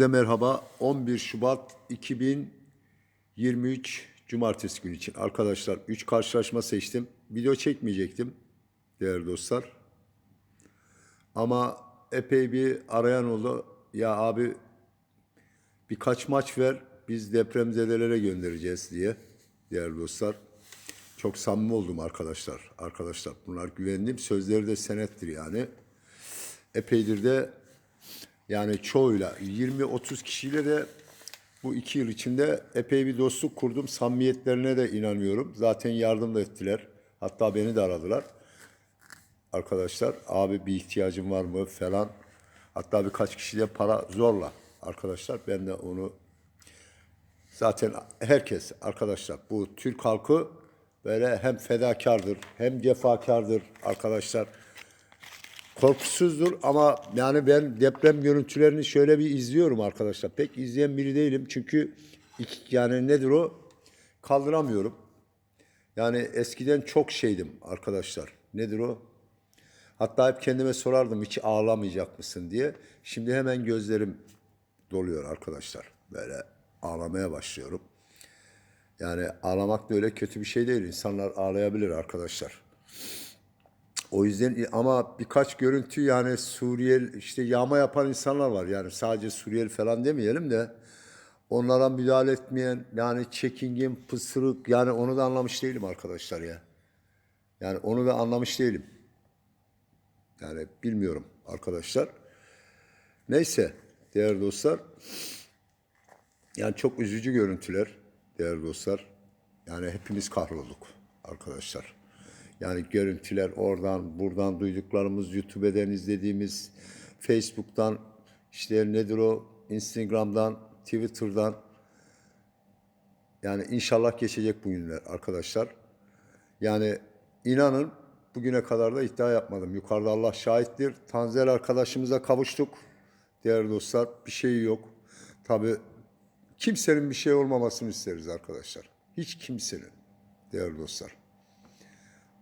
De merhaba 11 Şubat 2023 Cumartesi günü için arkadaşlar 3 karşılaşma seçtim. Video çekmeyecektim değerli dostlar. Ama epey bir arayan oldu. Ya abi birkaç maç ver biz depremzedelere göndereceğiz diye değerli dostlar. Çok samimi oldum arkadaşlar. Arkadaşlar bunlar güvendiğim sözleri de senettir yani. Epeydir de yani çoğuyla 20-30 kişiyle de bu iki yıl içinde epey bir dostluk kurdum. Samimiyetlerine de inanıyorum. Zaten yardım da ettiler. Hatta beni de aradılar. Arkadaşlar abi bir ihtiyacım var mı falan. Hatta birkaç kişi de para zorla. Arkadaşlar ben de onu zaten herkes arkadaşlar bu Türk halkı böyle hem fedakardır hem cefakardır arkadaşlar korkusuzdur ama yani ben deprem görüntülerini şöyle bir izliyorum arkadaşlar. Pek izleyen biri değilim çünkü iki- yani nedir o? Kaldıramıyorum. Yani eskiden çok şeydim arkadaşlar. Nedir o? Hatta hep kendime sorardım hiç ağlamayacak mısın diye. Şimdi hemen gözlerim doluyor arkadaşlar. Böyle ağlamaya başlıyorum. Yani ağlamak da öyle kötü bir şey değil. İnsanlar ağlayabilir arkadaşlar. O yüzden ama birkaç görüntü yani Suriyeli işte yağma yapan insanlar var. Yani sadece Suriyeli falan demeyelim de onlara müdahale etmeyen yani çekingin, pısırık yani onu da anlamış değilim arkadaşlar ya. Yani onu da anlamış değilim. Yani bilmiyorum arkadaşlar. Neyse değerli dostlar. Yani çok üzücü görüntüler değerli dostlar. Yani hepimiz kahrolduk arkadaşlar. Yani görüntüler oradan buradan duyduklarımız, YouTube'den izlediğimiz, Facebook'tan işte nedir o, Instagram'dan, Twitter'dan. Yani inşallah geçecek bu günler arkadaşlar. Yani inanın bugüne kadar da iddia yapmadım. Yukarıda Allah şahittir. Tanzer arkadaşımıza kavuştuk. Değerli dostlar bir şey yok. Tabii kimsenin bir şey olmamasını isteriz arkadaşlar. Hiç kimsenin değerli dostlar.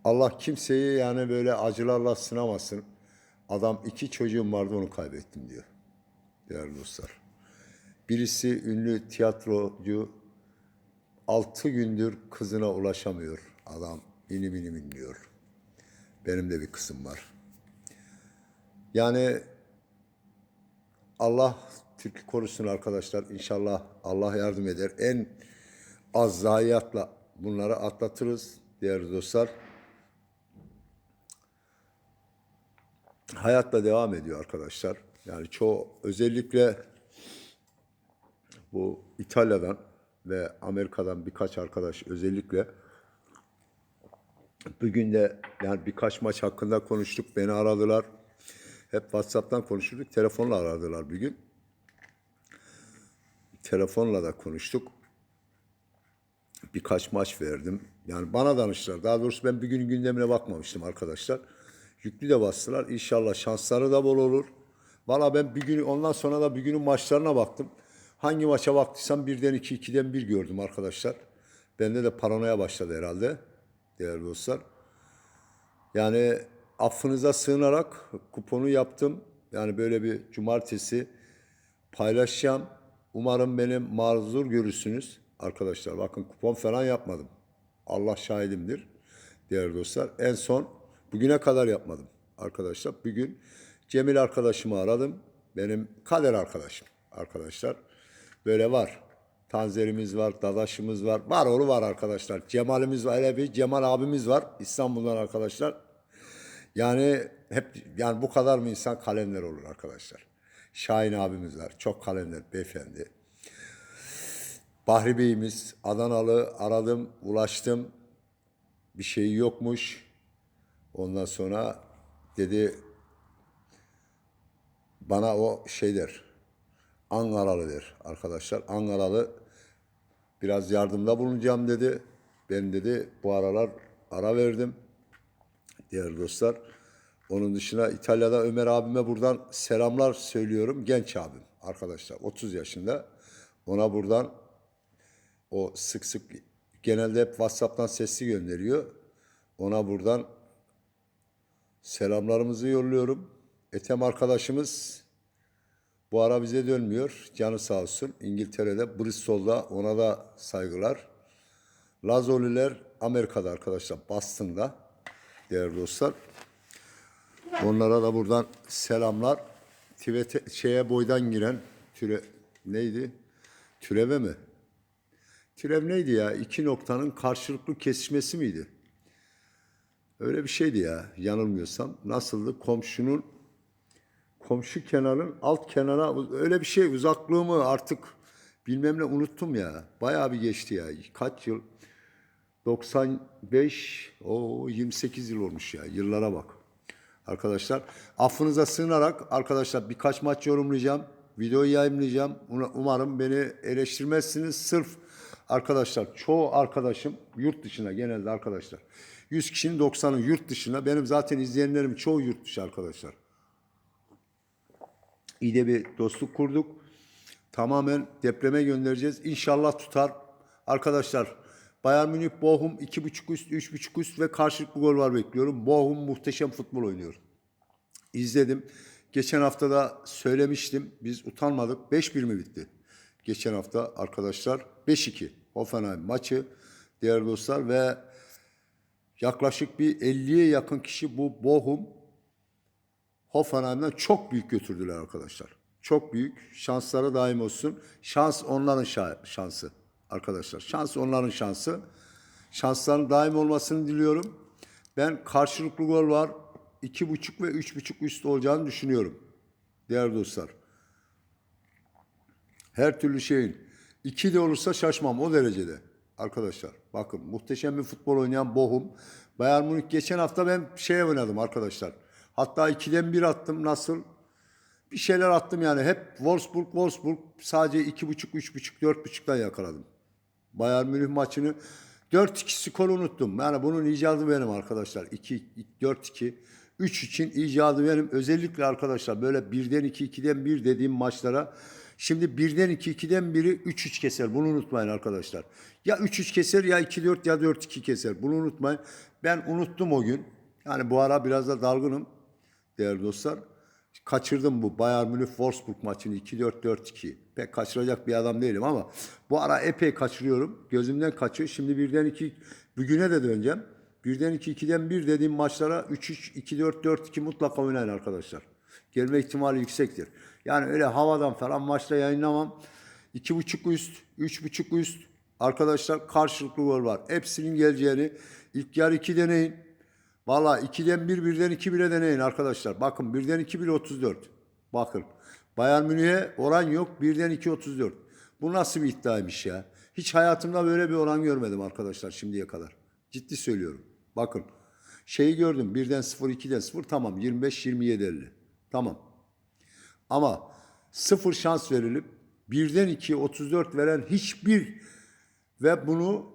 Allah kimseyi yani böyle acılarla sınamasın. Adam iki çocuğum vardı onu kaybettim diyor. Değerli dostlar. Birisi ünlü tiyatrocu altı gündür kızına ulaşamıyor. Adam inim inim inliyor. Benim de bir kızım var. Yani Allah Türk'ü korusun arkadaşlar. İnşallah Allah yardım eder. En az zayiatla bunları atlatırız değerli dostlar. Hayatla devam ediyor arkadaşlar. Yani çoğu özellikle bu İtalya'dan ve Amerika'dan birkaç arkadaş özellikle bugün de yani birkaç maç hakkında konuştuk. Beni aradılar. Hep WhatsApp'tan konuşurduk. Telefonla aradılar bir gün. Telefonla da konuştuk. Birkaç maç verdim. Yani bana danıştılar. Daha doğrusu ben bir günün gündemine bakmamıştım arkadaşlar. Yüklü de bastılar. İnşallah şansları da bol olur. Valla ben bir gün ondan sonra da bir günün maçlarına baktım. Hangi maça baktıysam birden iki, ikiden bir gördüm arkadaşlar. Bende de paranoya başladı herhalde. Değerli dostlar. Yani affınıza sığınarak kuponu yaptım. Yani böyle bir cumartesi paylaşacağım. Umarım benim mazur görürsünüz. Arkadaşlar bakın kupon falan yapmadım. Allah şahidimdir. Değerli dostlar. En son bugüne kadar yapmadım. Arkadaşlar bugün Cemil arkadaşımı aradım. Benim kader arkadaşım arkadaşlar. Böyle var. Tanzerimiz var, dadaşımız var. Var oğlu var arkadaşlar. Cemal'imiz var. Hele bir Cemal abimiz var. İstanbul'dan arkadaşlar. Yani hep yani bu kadar mı insan kalender olur arkadaşlar. Şahin abimiz var. Çok kalender beyefendi. Bahri Bey'imiz Adanalı aradım, ulaştım. Bir şey yokmuş. Ondan sonra dedi bana o şey der. Ankaralı der arkadaşlar. Ankaralı biraz yardımda bulunacağım dedi. Ben dedi bu aralar ara verdim. Değerli dostlar. Onun dışında İtalya'da Ömer abime buradan selamlar söylüyorum. Genç abim arkadaşlar 30 yaşında. Ona buradan o sık sık genelde hep WhatsApp'tan sesli gönderiyor. Ona buradan selamlarımızı yolluyorum. Etem arkadaşımız Bu ara bize dönmüyor. Canı sağ olsun. İngiltere'de, Bristol'da ona da saygılar. Lazoliler Amerika'da arkadaşlar. Boston'da. Değerli dostlar. Onlara da buradan selamlar. Tibet'e şeye boydan giren türe neydi? Türeve mi? Türev neydi ya? İki noktanın karşılıklı kesişmesi miydi? Öyle bir şeydi ya yanılmıyorsam. Nasıldı? Komşunun komşu kenarın alt kenara öyle bir şey uzaklığı mı artık bilmem ne unuttum ya. Bayağı bir geçti ya. Kaç yıl? 95 o 28 yıl olmuş ya. Yıllara bak. Arkadaşlar affınıza sığınarak arkadaşlar birkaç maç yorumlayacağım. Videoyu yayınlayacağım. Umarım beni eleştirmezsiniz. Sırf arkadaşlar çoğu arkadaşım yurt dışına genelde arkadaşlar. 100 kişinin 90'ı yurt dışına. Benim zaten izleyenlerim çoğu yurt dışı arkadaşlar. İyi de bir dostluk kurduk. Tamamen depreme göndereceğiz. İnşallah tutar. Arkadaşlar Bayern Münih Bochum 2.5 üst, 3.5 üst ve karşılıklı gol var bekliyorum. Bochum muhteşem futbol oynuyor. İzledim. Geçen hafta da söylemiştim. Biz utanmadık. 5-1 mi bitti? Geçen hafta arkadaşlar 5-2 Hoffenheim maçı değerli dostlar ve yaklaşık bir 50'ye yakın kişi bu Bochum Hoffenheim'den çok büyük götürdüler arkadaşlar. Çok büyük. Şansları daim olsun. Şans onların şa- şansı arkadaşlar. Şans onların şansı. Şansların daim olmasını diliyorum. Ben karşılıklı gol var. 2.5 ve 3.5 üst olacağını düşünüyorum. Değerli dostlar. Her türlü şeyin. iki de olursa şaşmam o derecede. Arkadaşlar bakın muhteşem bir futbol oynayan Bochum. Bayern Münih geçen hafta ben şeye oynadım arkadaşlar. Hatta 2'den 1 attım nasıl? Bir şeyler attım yani. Hep Wolfsburg, Wolfsburg sadece 2.5, 3.5, 4.5'dan yakaladım. Bayern Münih maçını 4-2 skoru unuttum. Yani bunun icadı benim arkadaşlar. 2 4-2 3 için icadı benim. Özellikle arkadaşlar böyle 1'den 2, 2'den 1 dediğim maçlara şimdi 1'den 2, 2'den 1'i 3-3 keser. Bunu unutmayın arkadaşlar. Ya 3-3 keser ya 2-4 ya 4-2 keser. Bunu unutmayın. Ben unuttum o gün. Yani bu ara biraz da dalgınım değerli dostlar. Kaçırdım bu Bayern Münih Wolfsburg maçını 2-4-4-2. Pek kaçıracak bir adam değilim ama bu ara epey kaçırıyorum. Gözümden kaçıyor. Şimdi birden iki bugüne de döneceğim. Birden iki, ikiden bir dediğim maçlara 3-3, 2-4, 4-2 mutlaka oynayın arkadaşlar. Gelme ihtimali yüksektir. Yani öyle havadan falan maçta yayınlamam. 2.5 üst, 3.5 üst arkadaşlar karşılıklı gol var. Hepsinin geleceğini ilk yarı 2 deneyin. Valla 2'den 1, 1'den 2 bile deneyin arkadaşlar. Bakın 1'den 2 bile 34. Bakın. Bayern Münih'e oran yok. 1'den 2 34. Bu nasıl bir iddiaymış ya? Hiç hayatımda böyle bir oran görmedim arkadaşlar şimdiye kadar. Ciddi söylüyorum. Bakın. Şeyi gördüm. 1'den 0, 2'den 0 tamam. 25, 27, 50. Tamam. Ama sıfır şans verilip birden 2'ye 34 veren hiçbir ve bunu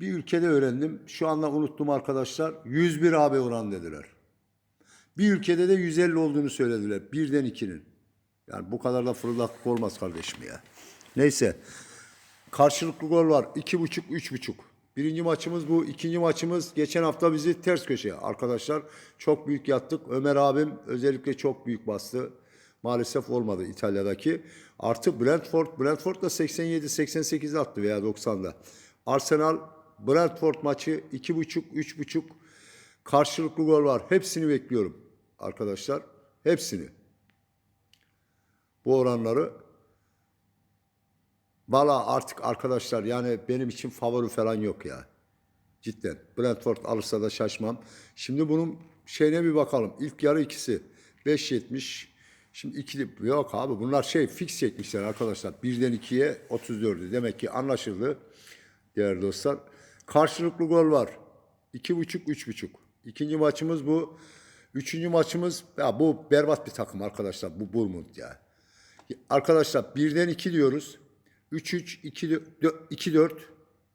bir ülkede öğrendim. Şu anda unuttum arkadaşlar. 101 AB oran dediler. Bir ülkede de 150 olduğunu söylediler. Birden 2'nin. Yani bu kadar da fırıldak olmaz kardeşim ya. Neyse. Karşılıklı gol var. 2.5, 3.5. Birinci maçımız bu. ikinci maçımız geçen hafta bizi ters köşeye. Arkadaşlar çok büyük yattık. Ömer abim özellikle çok büyük bastı. Maalesef olmadı İtalya'daki. Artı Brentford. Brentford da 87-88'de attı veya 90'da. Arsenal Brentford maçı 2.5 3.5 karşılıklı gol var. Hepsini bekliyorum arkadaşlar. Hepsini. Bu oranları Valla artık arkadaşlar yani benim için favori falan yok ya. Cidden. Brentford alırsa da şaşmam. Şimdi bunun şeyine bir bakalım. İlk yarı ikisi. 5.70. Şimdi ikili yok abi bunlar şey fix çekmişler arkadaşlar. Birden ikiye 34'ü. Demek ki anlaşıldı. Değerli dostlar. Karşılıklı gol var. 2.5 3.5. İkinci maçımız bu. Üçüncü maçımız ya bu berbat bir takım arkadaşlar. Bu Bournemouth ya. Arkadaşlar birden 2 diyoruz. 3-3, 2-4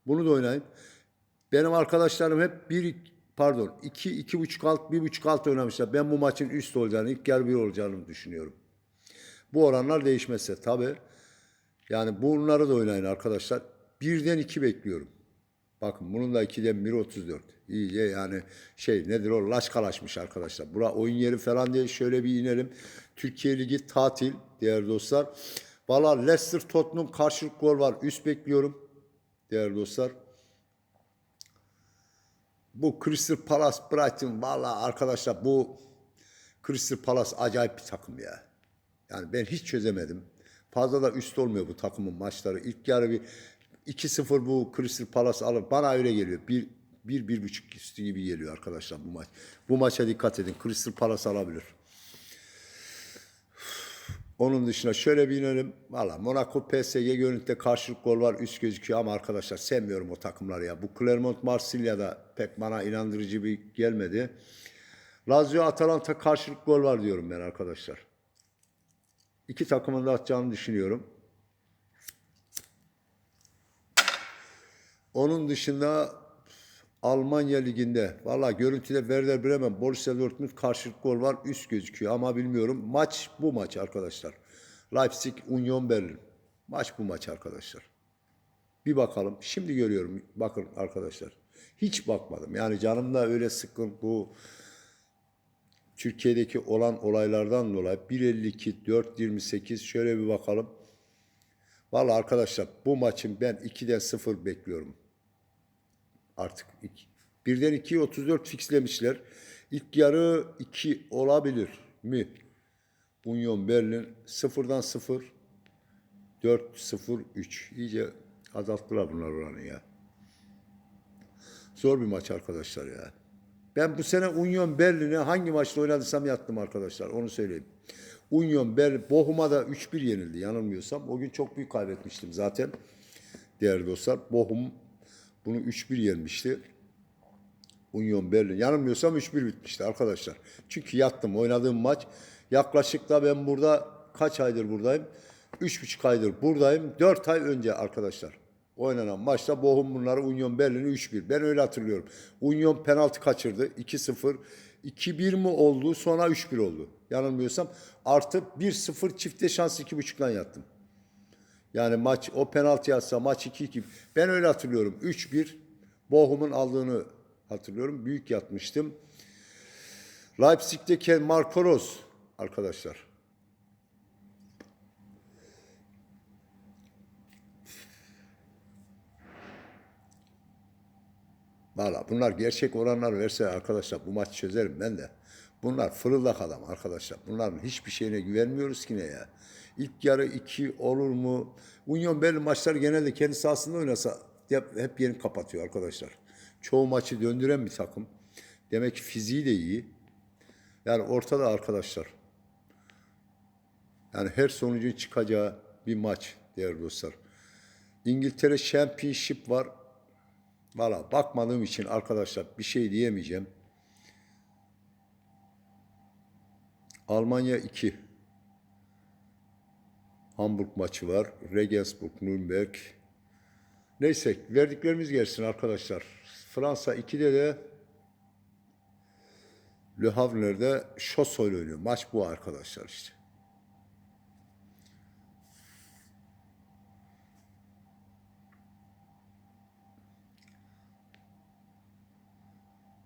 bunu da oynayın. Benim arkadaşlarım hep 1 pardon 2 2.5 alt 1.5 alt oynamışlar. Ben bu maçın üst olacağını, ilk yarı bir olacağını düşünüyorum. Bu oranlar değişmezse tabi. Yani bunları da oynayın arkadaşlar. Birden 2 bekliyorum. Bakın bunun da 2'den 1.34. İyice yani şey nedir o laçkalaşmış arkadaşlar. Bura oyun yeri falan diye şöyle bir inelim. Türkiye Ligi tatil değerli dostlar. Valla Leicester Tottenham karşılık gol var. Üst bekliyorum değerli dostlar. Bu Crystal Palace Brighton valla arkadaşlar bu Crystal Palace acayip bir takım ya. Yani ben hiç çözemedim. Fazla da üst olmuyor bu takımın maçları. İlk yarı bir 2-0 bu Crystal Palace alır. Bana öyle geliyor. Bir, bir, bir buçuk üstü gibi geliyor arkadaşlar bu maç. Bu maça dikkat edin. Crystal Palace alabilir. Onun dışında şöyle bir inelim. Valla Monaco PSG görüntüde karşılık gol var. Üst gözüküyor ama arkadaşlar sevmiyorum o takımları ya. Bu Clermont Marsilya'da pek bana inandırıcı bir gelmedi. Lazio Atalanta karşılık gol var diyorum ben arkadaşlar. İki takımın da atacağını düşünüyorum. Onun dışında Almanya Ligi'nde valla görüntüde Werder Bremen, Borussia Dortmund karşılık gol var. Üst gözüküyor ama bilmiyorum. Maç bu maç arkadaşlar. Leipzig, Union Berlin. Maç bu maç arkadaşlar. Bir bakalım. Şimdi görüyorum. Bakın arkadaşlar. Hiç bakmadım. Yani canımda öyle sıkkın bu Türkiye'deki olan olaylardan dolayı 1.52, 4.28 şöyle bir bakalım. Valla arkadaşlar bu maçın ben 2'den 0 bekliyorum. Artık 2. Birden 2'ye 34 fixlemişler. İlk yarı 2 olabilir mi? Union Berlin 0'dan 0 4 0 3. İyice azalttılar bunlar oranı ya. Zor bir maç arkadaşlar ya. Ben bu sene Union Berlin'e hangi maçta oynadıysam yattım arkadaşlar. Onu söyleyeyim. Union Berlin, Bochum'a da 3-1 yenildi yanılmıyorsam. O gün çok büyük kaybetmiştim zaten. Değerli dostlar. Bochum bunu 3-1 yenmişti. Union Berlin. Yanılmıyorsam 3-1 bitmişti arkadaşlar. Çünkü yattım. Oynadığım maç yaklaşık da ben burada kaç aydır buradayım? 3,5 aydır buradayım. 4 ay önce arkadaşlar. Oynanan maçta Bochum bunları Union Berlin'i 3-1. Ben öyle hatırlıyorum. Union penaltı kaçırdı. 2-0. 2-1 mi oldu sonra 3-1 oldu. Yanılmıyorsam artı 1-0 çifte şans 2.5'dan yattım. Yani maç o penaltı yazsa maç 2-2. Ben öyle hatırlıyorum. 3-1 Bochum'un aldığını hatırlıyorum. Büyük yatmıştım. Leipzig'teki Marco Rose arkadaşlar. Valla bunlar gerçek oranlar verse arkadaşlar bu maçı çözerim ben de. Bunlar fırıldak adam arkadaşlar. Bunların hiçbir şeyine güvenmiyoruz ki ne ya. İlk yarı iki olur mu? Union Berlin maçları genelde kendi sahasında oynasa hep, hep yerini kapatıyor arkadaşlar. Çoğu maçı döndüren bir takım. Demek ki fiziği de iyi. Yani ortada arkadaşlar. Yani her sonucun çıkacağı bir maç değerli dostlar. İngiltere Championship var. Valla bakmadığım için arkadaşlar bir şey diyemeyeceğim. Almanya 2. Hamburg maçı var. Regensburg, Nürnberg. Neyse verdiklerimiz gelsin arkadaşlar. Fransa 2'de de Le Havre'de Şosoy oynuyor. Maç bu arkadaşlar işte.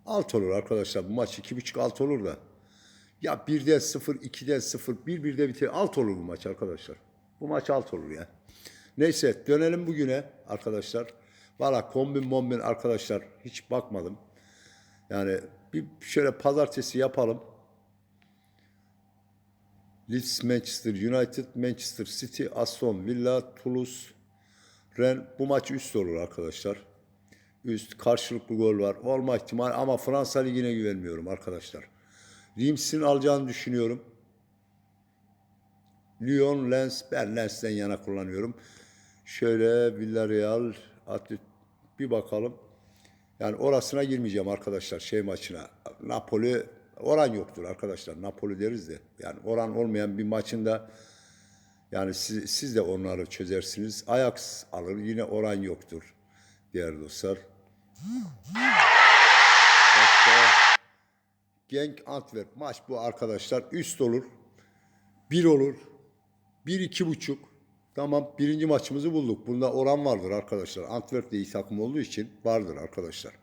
Alt olur arkadaşlar. Bu maç iki buçuk alt olur da. Ya birden sıfır, ikiden sıfır, bir birde biter. Alt olur bu maç arkadaşlar. Bu maç alt olur ya. Neyse dönelim bugüne arkadaşlar. Valla kombin bombin arkadaşlar hiç bakmadım. Yani bir şöyle pazartesi yapalım. Leeds, Manchester United, Manchester City, Aston Villa, Toulouse, Ren. Bu maç üst olur arkadaşlar. Üst karşılıklı gol var. Olma ihtimal ama Fransa Ligi'ne güvenmiyorum arkadaşlar. Rims'in alacağını düşünüyorum. Lyon, Lens. Ben Lens'ten yana kullanıyorum. Şöyle Villarreal, Atlet bir bakalım. Yani orasına girmeyeceğim arkadaşlar şey maçına. Napoli oran yoktur arkadaşlar. Napoli deriz de. Yani oran olmayan bir maçında yani siz, siz de onları çözersiniz. Ajax alır yine oran yoktur. Diğer dostlar. Başka Genk Antwerp maç bu arkadaşlar. Üst olur. Bir olur. Bir iki buçuk. Tamam birinci maçımızı bulduk. Bunda oran vardır arkadaşlar. Antwerp de iyi takım olduğu için vardır arkadaşlar.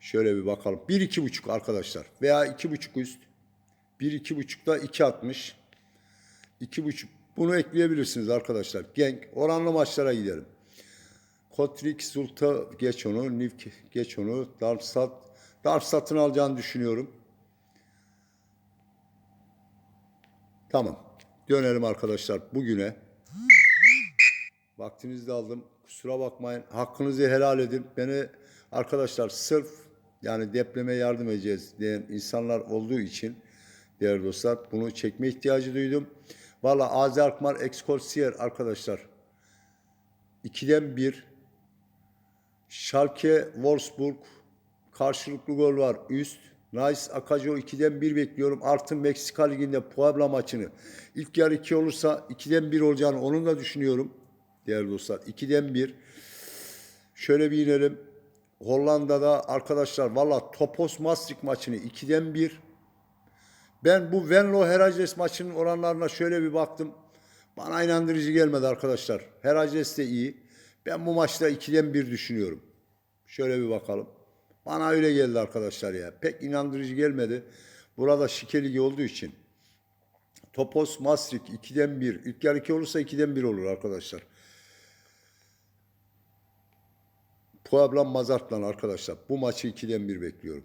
Şöyle bir bakalım. 1-2.5 arkadaşlar. Veya 2.5 üst. 1-2.5'da 2.60. 2.5. Bunu ekleyebilirsiniz arkadaşlar. Genk. Oranlı maçlara gidelim. Kotrik, Zulta geç onu. Nivk geç onu. Darmstadt. Darmstadt'ın alacağını düşünüyorum. Tamam. Dönelim arkadaşlar bugüne. Vaktinizi de aldım. Kusura bakmayın. Hakkınızı helal edin. Beni arkadaşlar sırf yani depreme yardım edeceğiz diyen insanlar olduğu için değerli dostlar bunu çekme ihtiyacı duydum. Valla Azi Alkmaar Excelsior arkadaşlar 2'den 1 Schalke Wolfsburg karşılıklı gol var üst. Nice Akajo 2'den 1 bekliyorum. Artı Meksika Ligi'nde Puebla maçını. İlk yarı 2 olursa 2'den 1 olacağını onun da düşünüyorum. Değerli dostlar 2'den 1. Şöyle bir inelim. Hollanda'da arkadaşlar valla Topos Maastricht maçını 2'den 1. Ben bu Venlo Heracles maçının oranlarına şöyle bir baktım. Bana inandırıcı gelmedi arkadaşlar. Heracles de iyi. Ben bu maçta 2'den 1 düşünüyorum. Şöyle bir bakalım. Bana öyle geldi arkadaşlar ya. Pek inandırıcı gelmedi. Burada şike ligi olduğu için. Topos Maastricht 2'den 1. İlk yarı 2 olursa 2'den 1 olur arkadaşlar. Puebla Mazart'la arkadaşlar. Bu maçı 2'den 1 bekliyorum.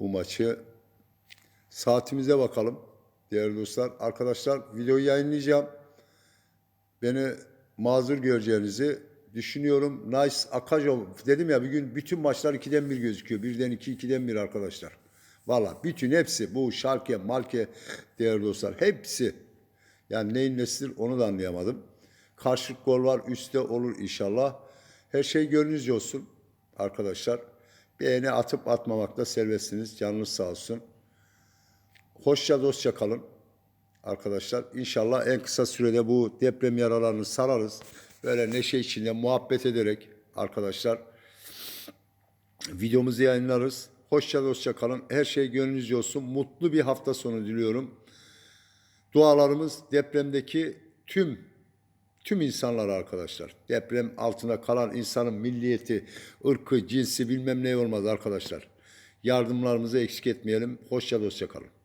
Bu maçı saatimize bakalım. Değerli dostlar. Arkadaşlar videoyu yayınlayacağım. Beni mazur göreceğinizi düşünüyorum. Nice Akajo dedim ya bir gün bütün maçlar 2'den 1 gözüküyor. 1'den 2, 2'den 1 arkadaşlar. Valla bütün hepsi bu Schalke, Malke değerli dostlar hepsi. Yani neyin nesidir onu da anlayamadım. Karşılık gol var üstte olur inşallah. Her şey gönlünüzce olsun arkadaşlar. Beğeni atıp atmamakta serbestsiniz. Canınız sağ olsun. Hoşça dostça kalın arkadaşlar. İnşallah en kısa sürede bu deprem yaralarını sararız. Böyle neşe içinde muhabbet ederek arkadaşlar videomuzu yayınlarız. Hoşça dostça kalın. Her şey gönlünüzce olsun. Mutlu bir hafta sonu diliyorum. Dualarımız depremdeki tüm tüm insanlar arkadaşlar. Deprem altında kalan insanın milliyeti, ırkı, cinsi bilmem ne olmaz arkadaşlar. Yardımlarımızı eksik etmeyelim. Hoşça dostça kalın.